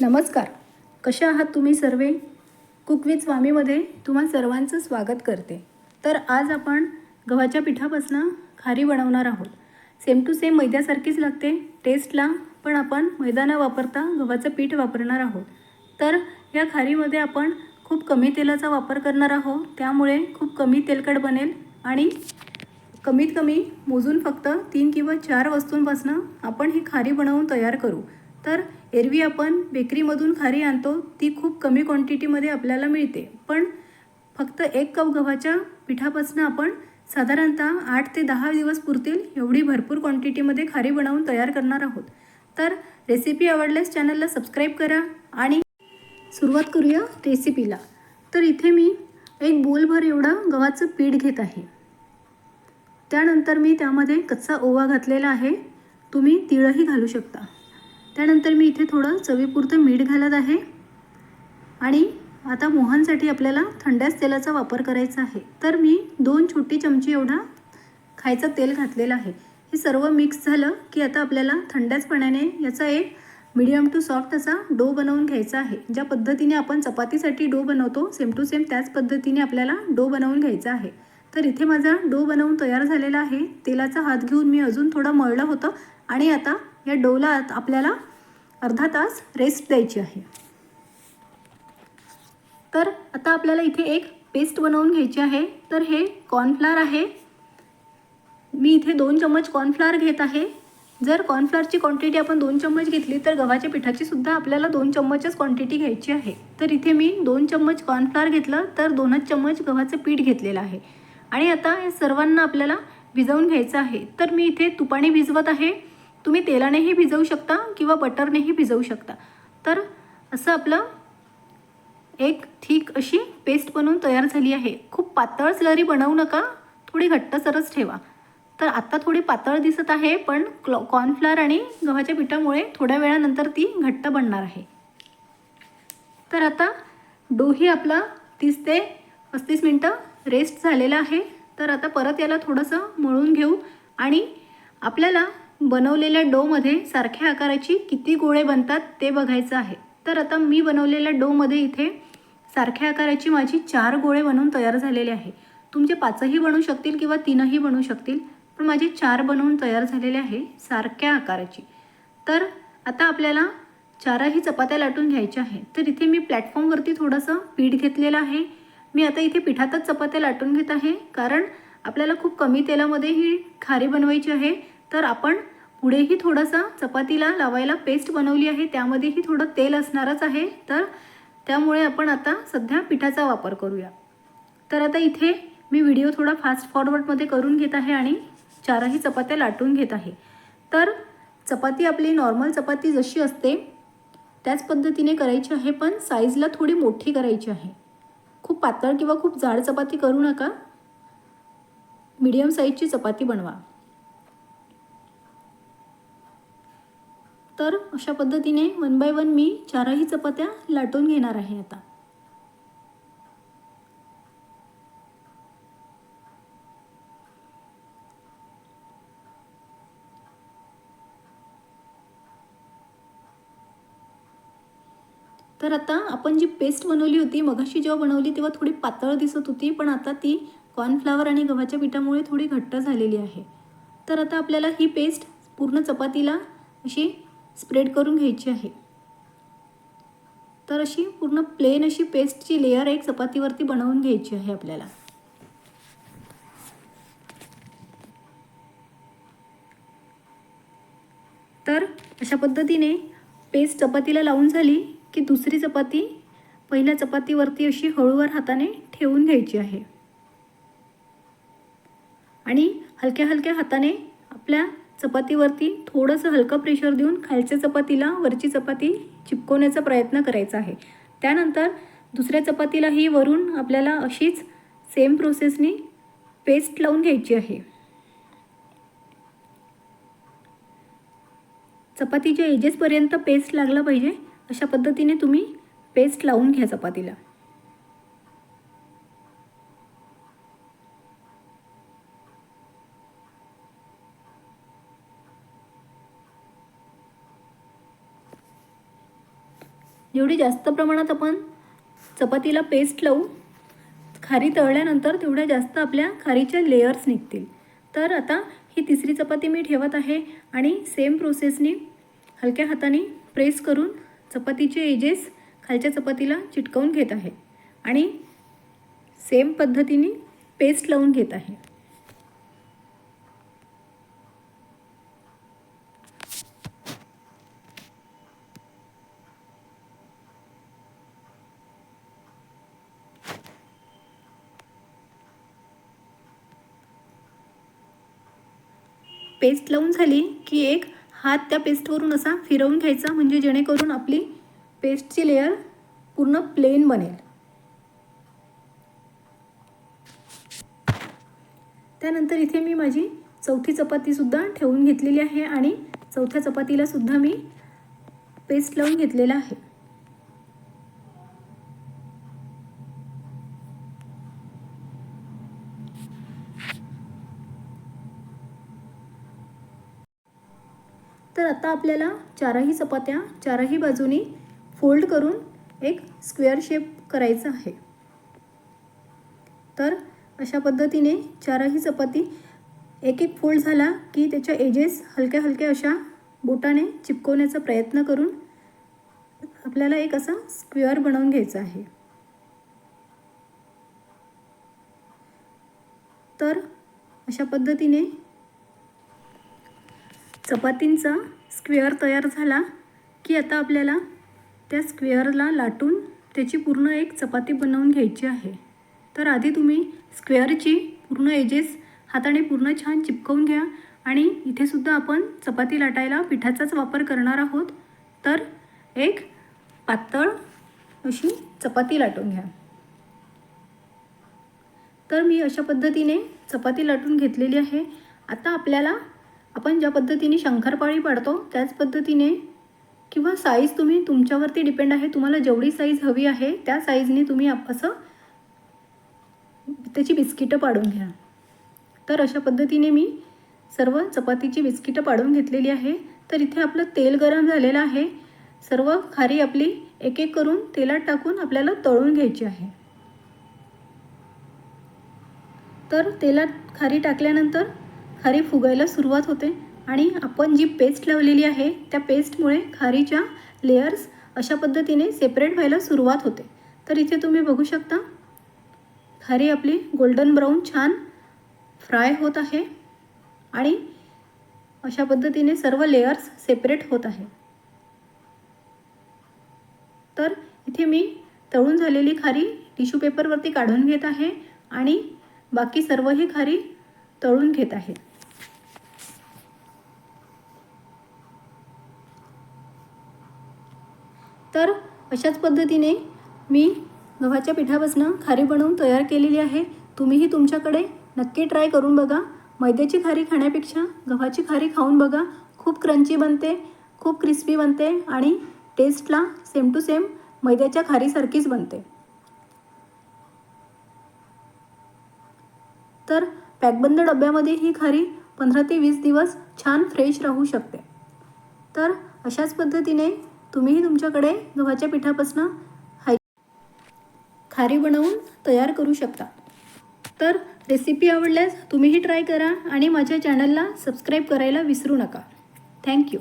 नमस्कार. कशा आहात तुम्ही सर्वे? कुक स्वामीमध्ये तुम्हा सर्वांचं स्वागत करते. तर आज आपण गव्हाच्या पिठापासून खारी बनवणार आहोत. सेम टू सेम मैद्यासारखीच लागते टेस्टला पण आपण मैदा न वापरता गव्हाचं पीठ वापरणार आहोत. तर या खारीमध्ये आपण खूप कमी तेलाचा वापर करणार आहोत. त्यामुळे खूप कमी तेलकट बनेल आणि कमीत कमी मोजून फक्त तीन किंवा चार वस्तूंपासून आपण ही खारी बनवून तयार करू. तर एरवी आपण बेकरीमधून खारी आणतो ती खूप कमी क्वांटिटीमध्ये आपल्याला मिळते. पण फक्त एक कप गव्हाच्या पिठापासून आपण साधारणतः आठ ते दहा दिवस पुरतील एवढी भरपूर क्वांटिटीमध्ये खारी बनवून तयार करणार आहोत. तर रेसिपी आवडल्यास चॅनलला सबस्क्राईब करा आणि सुरुवात करूया रेसिपीला तर इथे मी एक बोलभर एवढं गव्हाचं पीठ घेत आहे. त्यानंतर मी त्यामध्ये कच्चा ओवा घातलेला आहे. तुम्ही तिळही घालू शकता. त्यानंतर मी इथे थोडं चवीपुरतं मीठ घालत आहे. आणि आता मोहनसाठी आपल्याला थंड्याच तेलाचा वापर करायचा आहे. तर मी दोन छोटी चमची एवढा खायचं तेल घातलेलं आहे. हे सर्व मिक्स झालं की आता आपल्याला थंड्याच पाण्याने याचा एक मिडियम टू सॉफ्ट असा डो बनवून घ्यायचा आहे. ज्या पद्धतीने आपण चपातीसाठी डो बनवतो सेम टू सेम त्याच पद्धतीने आपल्याला डो बनवून घ्यायचा आहे. तर इथे माझा डो बनवून तयार झालेला आहे. तेलाचा हात घेऊन मी अजून थोडा मळलं होतं. आणि आता या डोला आपल्याला अर्धा तास रेस्ट द्यायची आहे. तर आता आपल्याला इथे एक पेस्ट बनवून घ्यायची आहे. तर हे कॉर्नफ्लॉर आहे. मी इथे दोन चम्मच कॉर्नफ्लार घेत आहे. जर कॉर्नफ्लॉरची क्वांटिटी आपण दोन चम्मच घेतली तर गव्हाच्या पिठाची सुद्धा आपल्याला दोन चम्मचच क्वांटिटी घ्यायची आहे. तर इथे मी दोन चम्मच कॉर्नफ्लॉर घेतलं तर दोनच चम्मच गव्हाचं पीठ घेतलेलं आहे. आणि आता या सर्वांना आपल्याला भिजवून घ्यायचं आहे. तर मी इथे तुपाने भिजवत आहे. तुम्ही तेलानेही भिजवू शकता किंवा बटरनेही भिजवू शकता. तर असं आपलं एक ठीक अशी पेस्ट बनवून तयार झाली आहे. खूप पातळ स्लरी बनवू नका थोडी घट्टसरच ठेवा. तर आत्ता थोडी पातळ दिसत आहे पण क्लॉ कॉर्नफ्लॉर आणि गव्हाच्या पिठामुळे थोड्या वेळानंतर ती घट्ट बनणार आहे. तर आता डोही आपला तीस ते पस्तीस मिनटं रेस्ट झालेला आहे. तर आता परत याला थोडंसं मळून घेऊ आणि आपल्याला बनवलेल्या डोमध्ये सारख्या आकाराची किती गोळे बनतात ते बघायचं आहे. तर आता मी बनवलेल्या डोमध्ये इथे सारख्या आकाराची माझी चार गोळे बनवून तयार झालेले आहे. तुमचे पाचही बनू शकतील किंवा तीनही बनू शकतील पण माझे चार बनवून तयार झालेले आहे सारख्या आकाराची. तर आता आपल्याला चारही चपात्या लाटून घ्यायच्या आहे. तर इथे मी प्लॅटफॉर्मवरती थोडंसं पीठ घेतलेलं आहे. मी आता इथे पिठातच चपात्या लाटून घेत आहे कारण आपल्याला खूप कमी तेलामध्ये ही खारी बनवायची आहे. तर आपण पुढेही थोडंसं चपातीला लावायला पेस्ट बनवली आहे त्यामध्येही थोडं तेल असणारच आहे. तर त्यामुळे आपण आता सध्या पिठाचा वापर करूया. तर आता इथे मी व्हिडिओ थोडा फास्ट फॉरवर्डमध्ये करून घेत आहे आणि चारही चपात्या लाटून घेत आहे. तर चपाती आपली नॉर्मल चपाती जशी असते त्याच पद्धतीने करायची आहे पण साईजला थोडी मोठी करायची आहे. खूप पातळ किंवा खूप जाड चपाती करू नका. मीडियम साईजची चपाती बनवा. तर अशा पद्धतीने वन बाय वन मी चारही चपात्या लाटून घेणार आहे आता. तर आता आपण जी पेस्ट बनवली होती मगाशी जेव्हा बनवली तेव्हा थोडी पातळ दिसत होती पण आता ती कॉर्नफ्लावर आणि गव्हाच्या पिठामुळे थोडी घट्ट झालेली आहे. तर आता आपल्याला ही पेस्ट पूर्ण चपातीला अशी स्प्रेड करून घ्यायची आहे. तर अशी पूर्ण प्लेन अशी पेस्टची लेअर एक चपातीवरती बनवून घ्यायची आहे आपल्याला. तर अशा पद्धतीने पेस्ट चपातीला लावून झाली की दुसरी चपाती पहिल्या चपातीवरती अशी हळूवार हाताने ठेवून घ्यायची आहे. आणि हलक्या हलक्या हाताने आपल्या चपातीवरती थोडंसं हलकं प्रेशर देऊन खालच्या चपातीला वरची चपाती चिपकवण्याचा प्रयत्न करायचा आहे. त्यानंतर दुसऱ्या चपातीलाही वरून आपल्याला अशीच सेम प्रोसेसने पेस्ट लावून घ्यायची आहे. चपातीच्या एजेसपर्यंत पेस्ट लागला पाहिजे. अशा पद्धतीने तुम्ही पेस्ट लावून घ्या चपातीला. जेवढी जास्त प्रमाणात आपण चपातीला पेस्ट लावू खारी तळल्यानंतर तेवढ्या जास्त आपल्या खारीच्या लेयर्स निघतील. तर आता ही तिसरी चपाती मी ठेवत आहे आणि सेम प्रोसेसने हलक्या हाताने प्रेस करून चपातीचे एजेस खालच्या चपातीला चिटकवून घेत आहे. आणि सेम पद्धतीने पेस्ट लावून घेत आहे. पेस्ट लावून झाली की एक हात त्या पेस्टवरून असा फिरवून घ्यायचा म्हणजे जेणेकरून आपली पेस्टची लेअर पूर्ण प्लेन बनेल. त्यानंतर इथे मी माझी चौथी चपातीसुद्धा ठेवून घेतलेली आहे आणि चौथ्या चपातीलासुद्धा मी पेस्ट लावून घेतलेला आहे तर आता आपल्याला चारही चपात्या चारही बाजूनी फोल्ड करून एक स्क्वेअर शेप करायचं आहे. तर अशा पद्धतीने चारही चपाती एक एक फोल्ड झाला की त्याच्या एजेस हलक्या हलक्या अशा बोटाने चिपकवण्याचा प्रयत्न करून आपल्याला एक असा स्क्वेअर बनवून घ्यायचा आहे. तर अशा पद्धतीने चपातींचा स्क्वेअर तयार झाला की आता आपल्याला त्या स्क्वेअरला लाटून त्याची पूर्ण एक चपाती बनवून घ्यायची आहे. तर आधी तुम्ही स्क्वेअरची पूर्ण एजेस हाताने पूर्ण छान चिपकवून घ्या आणि इथेसुद्धा आपण चपाती लाटायला पिठाचाच वापर करणार आहोत. तर एक पातळ अशी चपाती लाटून घ्या. तर मी अशा पद्धतीने चपाती लाटून घेतलेली आहे. आता आपल्याला आपण ज्या पद्धतीने शंकरपाळी पाडतो त्याच पद्धतीने किंवा साईज तुम्ही तुमच्यावरती डिपेंड आहे तुम्हाला जेवढी साईज हवी आहे त्या साईजने तुम्ही असं त्याची बिस्किटं पाडून घ्या. तर अशा पद्धतीने मी सर्व चपातीची बिस्किटं पाडून घेतलेली आहे. तर इथे आपलं तेल गरम झालेलं आहे. सर्व खारी आपली एक एक करून तेलात टाकून आपल्याला तळून घ्यायची आहे. तर तेलात खारी टाकल्यानंतर खारी फुगायला सुरुवात होते आणि आपण जी पेस्ट लावलेली आहे त्या पेस्टमुळे खारीच्या लेयर्स अशा पद्धतीने सेपरेट व्हायला सुरुवात होते. तर इथे तुम्ही बघू शकता खारी आपली गोल्डन ब्राऊन छान फ्राय होत आहे आणि अशा पद्धतीने सर्व लेयर्स सेपरेट होत आहे. तर इथे मी तळून झालेली खारी टिश्यू पेपरवरती काढून घेत आहे आणि बाकी सर्व ही खारी तळून घेत आहे. तर अशाच पद्धतीने मी गव्हाच्या पिठापासून खारी बनवून तयार केलेली आहे. तुम्हीही तुमच्याकडे नक्की ट्राय करून बघा. मैद्याची खारी खाण्यापेक्षा गव्हाची खारी खाऊन बघा. खूप क्रंची बनते खूप क्रिस्पी बनते आणि टेस्टला सेम टू सेम मैद्याच्या खारीसारखीच बनते. तर पॅकबंद डब्यामध्ये ही खारी पंधरा ते वीस दिवस छान फ्रेश राहू शकते. तर अशाच पद्धतीने तुम्हीही तुमच्याकडे गव्हाच्या पिठापासून हाय खारी बनवून तयार करू शकता. तर रेसिपी आवडल्यास तुम्हीही ट्राय करा आणि माझ्या चॅनलला सबस्क्राईब करायला विसरू नका. थँक्यू